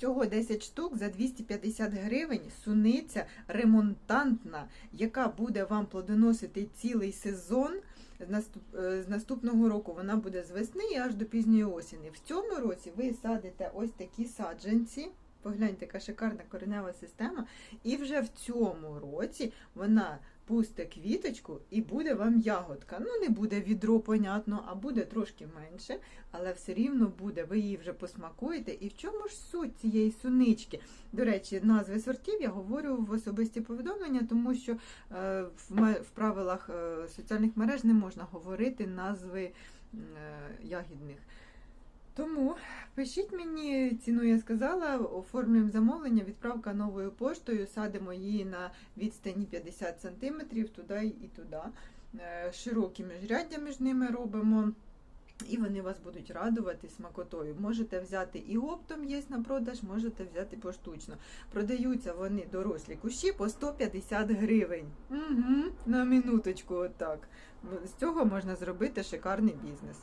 Всього 10 штук за 250 гривень суниця ремонтантна, яка буде вам плодоносити цілий сезон. Е, З наступного року вона буде з весни і аж до пізньої осені. В цьому році ви садите ось такі саджанці. Погляньте, яка шикарна коренева система. І вже в цьому році вона пусте квіточку і буде вам ягодка. Ну, не буде відро, понятно, а буде трошки менше, але все рівно буде. Ви її вже посмакуєте. І в чому ж суть цієї сунички? До речі, назви сортів я говорю в особисті повідомлення, тому що е, в, правилах е, соціальних мереж не можна говорити назви е, ягідних. Тому пишіть мені, ціну я сказала, оформлюємо замовлення, відправка новою поштою, садимо її на відстані 50 см туди і туди. Е, Широкі міжряддя між ними робимо. І вони вас будуть радувати смакотою. Можете взяти і оптом є на продаж, можете взяти поштучно. Продаються вони дорослі кущі по 150 гривень. Угу, на минуточку, отак. З цього можна зробити шикарний бізнес.